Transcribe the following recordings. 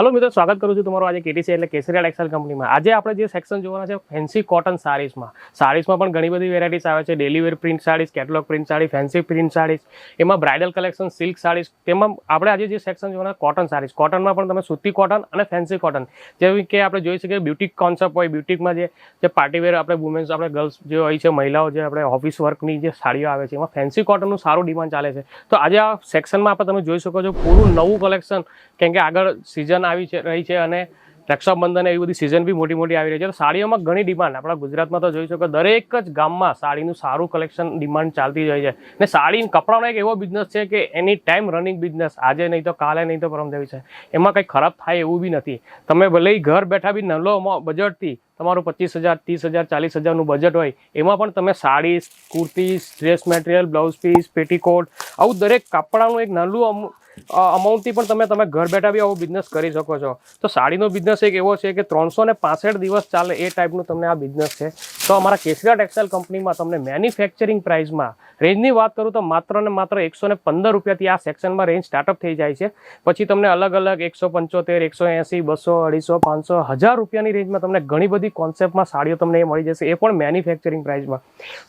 Hello મિત્રો, સ્વાગત કરું છું તમારું આજે કેટીસી એટલે કેસરિયા ટેક્સટાઇલ કંપનીમાં. આજે આપણે જે સેક્શન જોવાના છે ફેન્સી કોટન સાડીઝમાં સાડીઝમાં પણ ઘણી બધી વેરાયટીઝ આવે છે daily wear print saris catalogue print sari fancy print saris એમાં બ્રાઇડલ કલેક્શન સિલ્ક સાડીઝ તેમાં આપણે આજે જે સેક્શન જોવાના કોટન સાડીઝ કોટનમાં પણ તમે સૂતી કોટન અને ફેન્સી કોટન જેવી કે આપણે જોઈ શકીએ બ્યુટિક કોન્સેપ્ટ હોય બ્યુટિકમાં જે જે પાર્ટી વેર આપણે વુમેન્સ આપણે ગર્લ્સ જે હોય છે, મહિલાઓ જે આપણે ઓફિસ વર્કની જે સાડીઓ આવે છે, એમાં ફેન્સી કોટનનું સારું ડિમાન્ડ ચાલે છે. તો આજે આ સેક્શનમાં આપણે તમે જોઈ શકો છો, પૂરું નવું કલેક્શન કેમ કે આગળ સિઝન આવી છે, રહી છે અને રક્ષાબંધન એવી બધી સિઝન બી મોટી મોટી આવી રહી છે. તો સાડીઓમાં ઘણી ડિમાન્ડ આપણા ગુજરાતમાં તો જોઈ શકો દરેક જ ગામમાં સાડીનું સારું કલેક્શન ડિમાન્ડ ચાલતી જ હોય છે. ને સાડી કપડાનો એક એવો બિઝનેસ છે કે એની ટાઈમ રનિંગ બિઝનેસ આજે નહીં તો કાલે નહીં તો પરમ દેવી છે એમાં કંઈ ખરાબ થાય એવું બી નથી. તમે ભલે ઘર બેઠા બી નલો બજેટથી તમારું પચીસ હજાર, ત્રીસ હજાર, ચાલીસ હજારનું બજેટ હોય, એમાં પણ તમે sari, kurti dress material blouse piece petticoat આવું દરેક કપડાનું એક નાનું અમાઉન્ટથી પણ તમે તમે ઘર બેઠા બી આવો બિઝનેસ કરી શકો છો. તો સાડીનો બિઝનેસ એક એવો છે કે ત્રણસો ને દિવસ ચાલે એ ટાઈપનું તમને આ બિઝનેસ છે. તો અમારા કેસરિયા ટેક્સટાઇલ કંપનીમાં તમને મેન્યુફેક્ચરિંગ પ્રાઇસમાં રેન્જની વાત કરું તો માત્ર ને માત્ર એકસો ને પંદર રૂપિયાથી આ સેક્શનમાં રેન્જ સ્ટાર્ટઅપ થઈ જાય છે. પછી તમને અલગ અલગ એકસો પંચોતેર, એકસો એંસી, બસો, અઢીસો, પાંચસો, હજાર રૂપિયાની રેન્જમાં તમને ઘણી બધી કોન્સેપ્ટમાં સાડીઓ તમને એ મળી જશે. એ પણ મેન્યુફેક્ચરિંગ પ્રાઇસમાં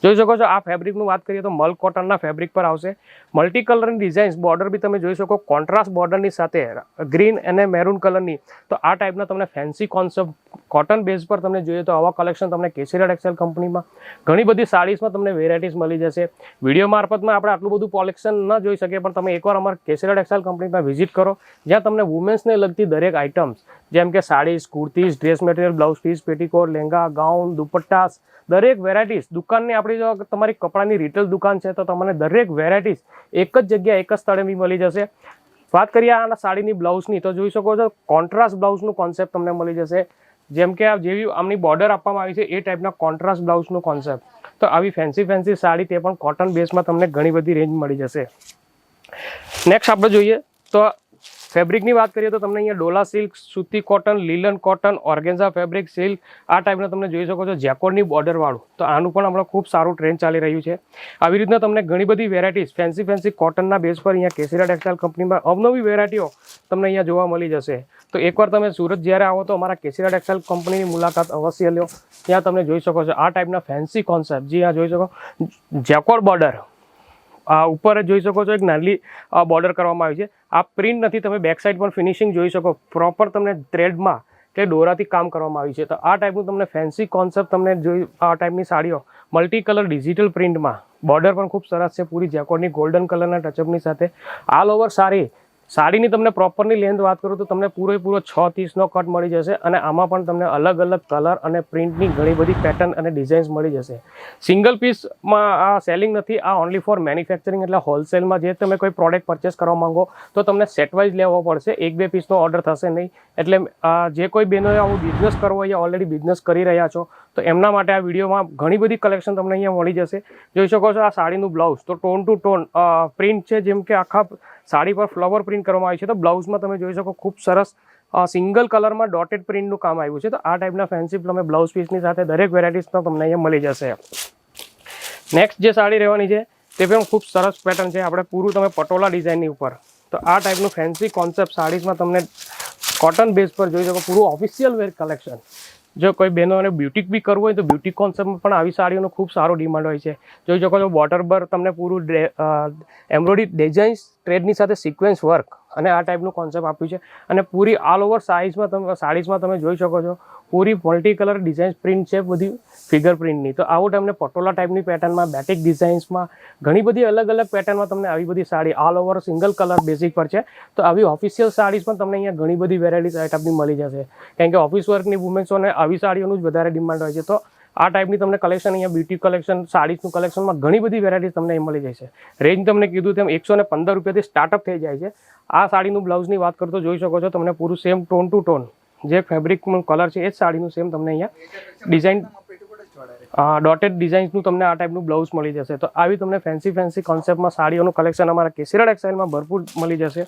જોઈ શકો છો આ ફેબ્રિકનું વાત કરીએ તો મલ કોટનના ફેબ્રિક પર આવશે. મલ્ટી કલરની ડિઝાઇન્સ બોર્ડર બી તમે જોઈ શકો કોન્ટ્રાસ્ટ બોર્ડરની સાથે ગ્રીન અને મેરૂન કલરની તો આ ટાઈપના તમને ફેન્સી કોન્સેપ્ટ કોટન બેઝ પર તમને જોઈએ તો આવા કલેક્શન તમને કેસરિયા ટેક્સટાઇલ કંપનીમાં ઘણી બધી સાડીઝમાં તમને વેરાયટીઝ મળી જશે. વીડિયો મારફતમાં આપણે આટલું બધું કોલેક્શન ન જોઈ શકીએ, પણ તમે એકવાર અમારા કેસરેડ ટેક્સટાઇલ કંપનીમાં વિઝિટ કરો, જ્યાં તમને વુમેન્સને લગતી દરેક આઇટમ્સ જેમ કે saris, kurtis dress material blouse piece petticoat lehenga gown dupattas, દરેક વેરાયટીઝ દુકાનની આપણી જો તમારી કપડાની રિટેલ દુકાન છે, તો તમને દરેક વેરાયટીઝ એક જ જગ્યા એક જ સ્થળે મળી જશે. વાત કરીએ આના સાડીની બ્લાઉઝની તો જોઈ શકો છો કોન્ટ્રાસ્ટ બ્લાઉઝનું કોન્સેપ્ટ તમને મળી જશે. જેમ કે આ જેવી આમની બોર્ડર આપવામાં આવી છે, એ ટાઈપના કોન્ટ્રાસ્ટ બ્લાઉઝનું કોન્સેપ્ટ તો આવી ફેન્સી ફેન્સી સાડી તે પણ કોટન બેઝમાં તમને ઘણી બધી રેન્જ મળી જશે. નેક્સ્ટ આપણે જોઈએ તો ફેબ્રિકની વાત કરીએ તો તમને અહીંયા Dola silk, સુતી cotton, linen cotton, organza fabric, silk, આ ટાઈપના તમે જોઈ શકો છો જેકોર્ડની બોર્ડરવાળું તો આનું પણ હમણાં ખૂબ સારું ટ્રેન્ડ ચાલી રહ્યું છે. આવી રીતના તમને ઘણી બધી વેરાયટીઝ ફેન્સી ફેન્સી કોટનના બેઝ પર અહીંયા કેસરિયા ટેક્સટાઇલ કંપનીમાં અવનવી વેરાયટીઓ તમને અહીંયા જોવા મળી જશે. તો એકવાર તમે સુરત જ્યારે આવો તો અમારા કેસરિયા ટેક્સટાઇલ કંપનીની મુલાકાત અવશ્ય લ્યો. ત્યાં તમે જોઈ શકો છો આ ટાઈપના ફેન્સી કોન્સેપ્ટ જે આ જોઈ શકો. જેકોડ બોર્ડર ઉપર જ જોઈ શકો છો એક નાની બોર્ડર કરવામાં આવી છે. આ પ્રિન્ટ નથી, તમે બેક સાઈડ પણ ફિનિશિંગ જોઈ શકો. પ્રોપર તમને થ્રેડમાં કે દોરાથી કામ કરવામાં આવી છે. તો આ ટાઈપનું તમને ફેન્સી કોન્સેપ્ટ તમને જોઈ, આ ટાઈપની સાડીઓ મલ્ટી કલર ડિજિટલ પ્રિન્ટમાં બોર્ડર પણ ખૂબ સરસ છે, પૂરી જેકોડની ગોલ્ડન કલરના ટચઅપની સાથે. આલ ઓવર સાડી સાડીની તમને પ્રોપરની લેન્થ વાત કરું તો તમને પૂરેપૂરો છ ત્રીસનો કટ મળી જશે અને આમાં પણ તમને અલગ અલગ કલર અને પ્રિન્ટની ઘણી બધી પેટર્ન અને ડિઝાઇન્સ મળી જશે. સિંગલ પીસમાં આ સેલિંગ નથી, આ ઓનલી ફોર મેન્યુફેક્ચરિંગ એટલે હોલસેલમાં જે તમે કોઈ પ્રોડક્ટ પરચેસ કરવા માંગો તો તમને સેટવાઇઝ લેવો પડશે, એક બે પીસનો ઓર્ડર થશે નહીં. એટલે જે કોઈ બહેનોએ આવું બિઝનેસ કરવો હોય ઓલરેડી બિઝનેસ કરી રહ્યા છો તો એમના માટે આ વિડીયોમાં ઘણી બધી કલેક્શન તમને અહીંયા મળી જશે. જોઈ શકો છો આ સાડીનું બ્લાઉઝ તો ટોન ટુ ટોન પ્રિન્ટ છે, જેમ કે આખા સાડી પર ફ્લાવર પ્રિન્ટ કરવામાં આવી છે. તો બ્લાઉઝમાં તમે જોઈ શકો ખૂબ સરસ સિંગલ કલરમાં ડોટેડ પ્રિન્ટનું કામ આવ્યું છે. તો આ ટાઈપના ફેન્સી તમે બ્લાઉઝ પીસની સાથે દરેક વેરાયટીઝમાં તમને અહીંયા મળી જશે. નેક્સ્ટ જે સાડી રહેવાની છે, તે પણ ખૂબ સરસ પેટર્ન છે. આપણે પૂરું તમે પટોલા ડિઝાઇનની ઉપર. તો આ ટાઈપનું ફેન્સી કોન્સેપ્ટ સાડીઝમાં તમને કોટન બેઝ પર જોઈ શકો, પૂરું ઓફિશિયલ વેર કલેક્શન જો કોઈ બહેનોને બ્યુટિક બી કરવું હોય તો બ્યુટિક કોન્સેપ્ટમાં પણ આવી સાડીઓનો ખૂબ સારો ડિમાન્ડ હોય છે. જોઈ શકો છો બોર્ડર પર તમને પૂરું એમ્બ્રોઇડરી ડિઝાઇન્સ ટ્રેડની સાથે સિક્વન્સ વર્ક અને આ ટાઈપનું કોન્સેપ્ટ આપ્યું છે. અને પૂરી ઓલ ઓવર સાઇઝમાં તમે સાડીઝમાં તમે જોઈ શકો છો. પૂરી મલ્ટી કલર ડિઝાઇન્સ પ્રિન્ટ છે બધી ફિગર પ્રિન્ટની તો આવું તમને પટોલા ટાઈપની પેટર્નમાં બેટિક ડિઝાઇન્સમાં ઘણી બધી અલગ અલગ પેટર્નમાં તમને આવી બધી sari all over single colour basic પર છે. તો આવી ઓફિશિયલ સાડીઝ પણ તમને અહીંયા ઘણી બધી વેરાયટીઝ આઈટમની મળી જશે. કારણ કે ઓફિસ વર્કની વુમેન્સોને આવી સાડીઓનું જ વધારે ડિમાન્ડ હોય છે. તો આ ટાઈપની તમને કલેક્શન અહીંયા બ્યુટી કલેક્શન સાડીઝનું કલેક્શનમાં ઘણી બધી વેરાયટીઝ તમને અહીં મળી જશે રેન્જ તમને કીધું તેમ એકસો ને પંદર રૂપિયાથી સ્ટાર્ટઅપ થઈ જાય છે. આ સાડીનું બ્લાઉઝની વાત કરતો જોઈ શકો છો તમને પૂરું સેમ ટોન ટુ ટોન જે ફેબ્રિકનું કલર છે એ જ સાડીનું સેમ તમને અહીંયા ડિઝાઇન ડોટેડ ડિઝાઇન્સનું તમને આ ટાઈપનું બ્લાઉઝ મળી જશે. તો આવી તમને ફેન્સી ફેન્સી કોન્સેપ્ટમાં સાડીઓનું કલેક્શન અમારા કેસરા એક્સાઇલમાં ભરપૂર મળી જશે.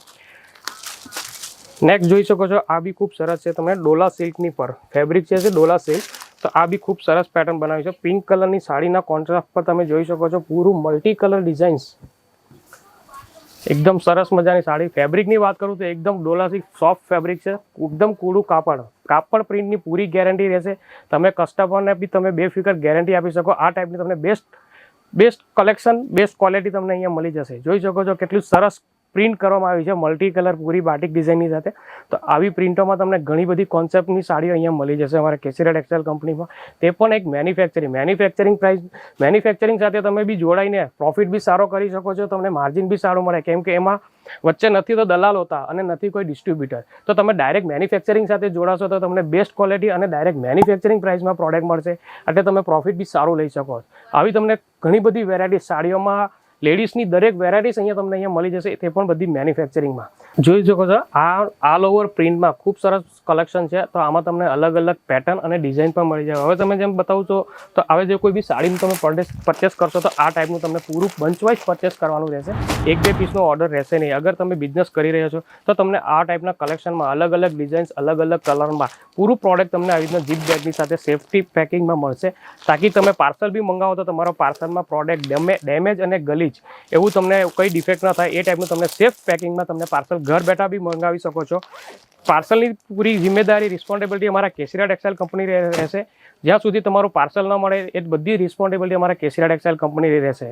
નેક્સ્ટ જોઈ શકો છો, આ બી ખૂબ સરસ છે તમે ડોલા સિલ્કની પર. ફેબ્રિક છે ડોલા સિલ્ક તો આ બી ખૂબ સરસ પેટર્ન બનાવી છે. પિંક કલરની સાડીના કોન્ટ્રાસ્ટ પર તમે જોઈ શકો છો પૂરું મલ્ટી કલર ડિઝાઇન્સ એકદમ સરસ મજાની સાડી. ફેબ્રિકની વાત કરું તો એકદમ ડોલાસી સોફ્ટ ફેબ્રિક છે. એકદમ કૂડું કાપડ. કાપડ પ્રિન્ટની પૂરી ગેરંટી રહેશે. તમે કસ્ટમરને બી તમે બેફિકર ગેરંટી આપી શકો. આ ટાઈપની તમને best best collection best quality તમને અહીંયા મળી જશે. જોઈ શકો છો કેટલું સરસ પ્રિન્ટ કરવામાં આવી છે મલ્ટી કલર પૂરી બાટિક ડિઝાઇનની સાથે. તો આવી પ્રિન્ટોમાં તમને ઘણી બધી કોન્સેપ્ટની સાડીઓ અહીંયા મળી જશે અમારા કેસીરા ટેક્સટાઇલ કંપનીમાં તે પણ એક મેન્યુફેક્ચરિંગ મેન્યુફેક્ચરિંગ પ્રાઇસ મેન્યુફેક્ચરિંગ સાથે તમે બી જોડાઈને પ્રોફિટ બી સારો કરી શકો છો, તમને માર્જિન બી સારું મળે. કેમ કે એમાં વચ્ચે નથી તો દલાલ હોતા અને નથી કોઈ ડિસ્ટ્રીબ્યુટર તો તમે ડાયરેક્ટ મેન્યુફેક્ચરિંગ સાથે જોડાશો તો તમને બેસ્ટ ક્વોલિટી અને ડાયરેક્ટ મેન્યુફેક્ચરિંગ પ્રાઇસમાં પ્રોડક્ટ મળશે. એટલે તમે પ્રોફિટ બી સારું લઈ શકો આવી તમને ઘણી બધી વેરાયટી સાડીઓમાં લેડીઝની દરેક વેરાયટીસ અહીંયા તમને અહીંયા મળી જશે, તે પણ બધી મેન્યુફેક્ચરિંગમાં. જોઈ શકો છો, આ આલ ઓવર પ્રિન્ટમાં ખૂબ સરસ કલેક્શન છે, તો આમાં તમને અલગ અલગ પેટર્ન અને ડિઝાઇન પણ મળી જાય. હવે તમે જેમ બતાવું છો, તો હવે જે કોઈ બી સાડીનું તમે પરચેસ પરચેસ કરશો, તો આ ટાઈપનું તમને પૂરું બંચ વાઇઝ પરચેસ કરવાનું રહેશે. એક બે પીસનો ઓર્ડર રહેશે નહીં. અગર તમે બિઝનેસ કરી રહ્યા છો, તો તમને આ ટાઈપના કલેક્શનમાં અલગ અલગ ડિઝાઇન્સ અલગ અલગ કલરમાં પૂરું પ્રોડક્ટ તમને આવી રીતના જીપ બેગની સાથે સેફ્ટી પેકિંગમાં મળશે. તાકી તમે પાર્સલ બી મંગાવો, તો તમારો પાર્સલમાં પ્રોડક્ટ ડેમે ડેમેજ અને ગલીજ એવું તમને કંઈ ડિફેક્ટ ના થાય, એ ટાઈપનું તમને સેફ પેકિંગમાં તમને પાર્સલ ઘર બેઠા બી મંગાવી શકો છો. પાર્સલની પૂરી જિમ્મેદારી રિસ્પોન્સિબિલિટી અમારા કેસરિયા ટેક્સટાઇલ કંપની રહેશે. જ્યાં સુધી તમારું પાર્સલ ન મળે, એ બધી રિસ્પોન્સિબિલિટી અમારા કેસરિયા ટેક્સટાઇલ કંપની રહેશે.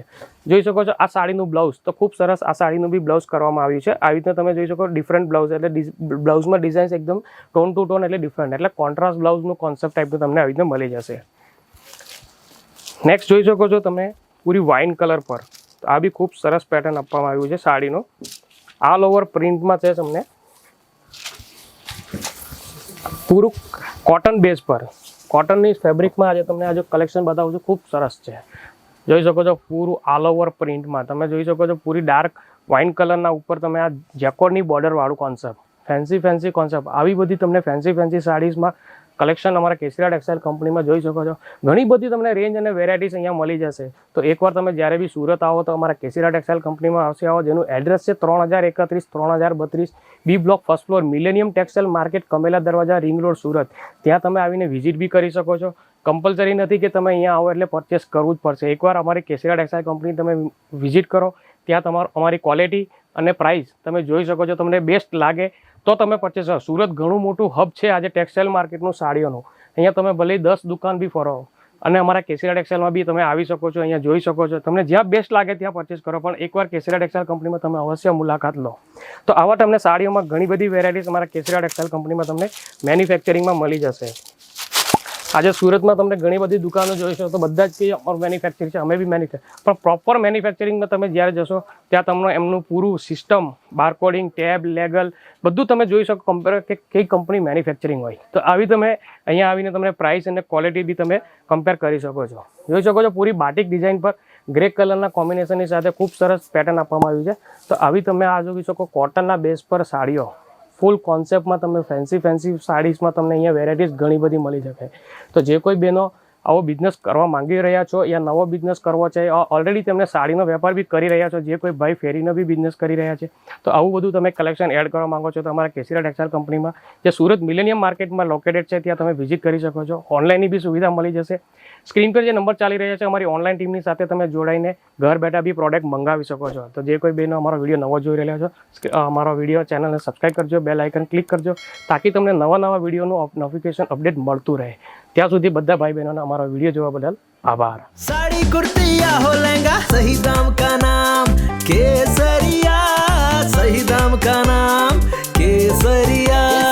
જોઈ શકો છો આ સાડીનું બ્લાઉઝ તો ખૂબ સરસ આ સાડીનું બી બ્લાઉઝ કરવામાં આવ્યું છે. આવી રીતના તમે જોઈ શકો ડિફરન્ટ બ્લાઉઝ એટલે બ્લાઉઝમાં ડિઝાઇન્સ એકદમ ટોન ટુ ટોન એટલે ડિફરન્ટ એટલે કોન્ટ્રાસ્ટ બ્લાઉઝનું કોન્સેપ્ટ ટાઈપનું તમને આવી રીતે મળી જશે. નેક્સ્ટ જોઈ શકો છો તમે પૂરી વાઇન કલર પર. આ બી ખૂબ સરસ પેટર્ન આપવામાં આવ્યું છે સાડીનું. આલ ઓવર પ્રિન્ટમાં છે તમને. પૂરું કોટન બેઝ પર. કોટનની ફેબ્રિકમાં આજે તમને આજે કલેક્શન બતાવું છું, ખૂબ સરસ છે. જોઈ શકો છો પૂરું આલ ઓવર પ્રિન્ટમાં તમે જોઈ શકો છો પૂરી ડાર્ક વાઇન કલરના ઉપર તમે આ જેકોરની બોર્ડરવાળું કોન્સેપ્ટ ફેન્સી ફેન્સી કોન્સેપ્ટ આવી બધી તમને ફેન્સી ફેન્સી સાડીઝમાં કલેક્શન અમારા કેસરીયા ટેક્સટાઇલ કંપનીમાં જોઈ શકો છો. ઘણી બધી તમને રેન્જ અને વેરાયટીઝ અહીંયા મળી જશે. તો એકવાર તમે જ્યારે બી સુરત આવો તો અમારા કેસરીયા ટેક્સટાઇલ કંપનીમાં આવશે, આવો. જેનું એડ્રેસ છે ત્રણ હજાર એકત્રીસ, ત્રણ હજાર બત્રીસ B block first floor Millennium Textile Market Kamela Darwaja ring road Surat. ત્યાં તમે આવીને વિઝિટ બી કરી શકો છો. કમ્પલસરી નથી કે તમે અહીંયા આવો એટલે પરચેસ કરવું જ પડશે. એકવાર અમારી કેસરીયા ટેક્સટાઇલ કંપની તમે વિઝિટ કરો, ત્યાં તમારો, અમારી ક્વોલિટી અને પ્રાઇસ તમે જોઈ શકો છો. તમને બેસ્ટ લાગે તો તમે પરચેસ કરો. સુરત ઘણું મોટું હબ છે આજે ટેક્સટાઇલ માર્કેટનું સાડીઓનું. અહીંયા તમે ભલે દસ દુકાન બી ફરો અને અમારા કેસરા ટેક્સટાઇલમાં બી તમે આવી શકો છો, અહીંયા જોઈ શકો છો. તમને જ્યાં બેસ્ટ લાગે ત્યાં પરચેસ કરો, પણ એકવાર કેસરા ટેક્સટાઇલ કંપનીમાં તમે અવશ્ય મુલાકાત લો. તો આવા તમને સાડીઓમાં ઘણી બધી વેરાયટીઝ અમારા કેસરા ટેક્સટાઇલ કંપનીમાં તમને મેન્યુફેક્ચરિંગમાં મળી જશે. આજે સુરતમાં તમને ઘણી બધી દુકાનો જોઈશો તો બધા જ કે અમારું મેન્યુફેક્ચર છે, અમે બી મેન્યુફેક્ચર પણ પ્રોપર મેન્યુફેક્ચરિંગમાં તમે જ્યારે જશો, ત્યાં તમને એમનું પૂરું સિસ્ટમ બારકોડિંગ ટેબ લેગલ બધું તમે જોઈ શકો. કમ્પેર કે કઈ કંપની મેન્યુફેક્ચરિંગ હોય. તો આવી તમે અહીંયા આવીને તમને પ્રાઇસ અને ક્વોલિટી બી તમે કમ્પેર કરી શકો છો. જોઈ શકો છો પૂરી બાટિક ડિઝાઇન પર ગ્રે કલરના કોમ્બિનેશનની સાથે ખૂબ સરસ પેટર્ન આપવામાં આવ્યું છે. તો આવી તમે આ જોઈ શકો કોટનના બેઝ પર સાડીઓ. ફૂલ કોન્સેપ્ટમાં તમે ફેન્સી ફેન્સી સાડીસમાં તમને અહીંયા વેરાયટીઝ ઘણી બધી મળી શકે. તો જે કોઈ બહેનો આવો બિઝનેસ કરવા માંગી રહ્યા છો યા નવો બિઝનેસ કરવો છે ઓલરેડી તેમને સાડીનો વેપાર બી કરી રહ્યા છો, જે કોઈ ભાઈ ફેરીનો બી બિઝનેસ કરી રહ્યા છે. તો આવું બધું તમે કલેક્શન એડ કરવા માંગો છો તો અમારા કેસીરા ટેક્સટાઇલ કંપનીમાં, જે સુરત મિલેનિયમ માર્કેટમાં લોકેટેડ છે, ત્યાં તમે વિઝિટ કરી શકો છો. ઓનલાઈનની બી સુવિધા મળી જશે. સ્ક્રીન પર જે નંબર ચાલી રહ્યા છે, અમારી ઓનલાઈન ટીમની સાથે તમે જોડાઈને ઘર બેઠા બી પ્રોડક્ટ મંગાવી શકો છો. તો જે કોઈ બેનો અમારો વીડિયો નવો જોઈ રહ્યા છો અમારો વીડિયો ચેનલને સબસ્ક્રાઈબ કરજો બેલ આઇકન ક્લિક કરજો, તાકી તમને નવા નવા વિડીયોનું નોટિફિકેશન અપડેટ મળતું રહે. ત્યાં સુધી બધા ભાઈ બહેનોને અમારો વીડિયો જોવા બદલ આભાર. સાડી કુર્તી હો લેંગા સહી દામ કા નામ, કેસરિયા સહી દામ કા નામ, કેસરિયા.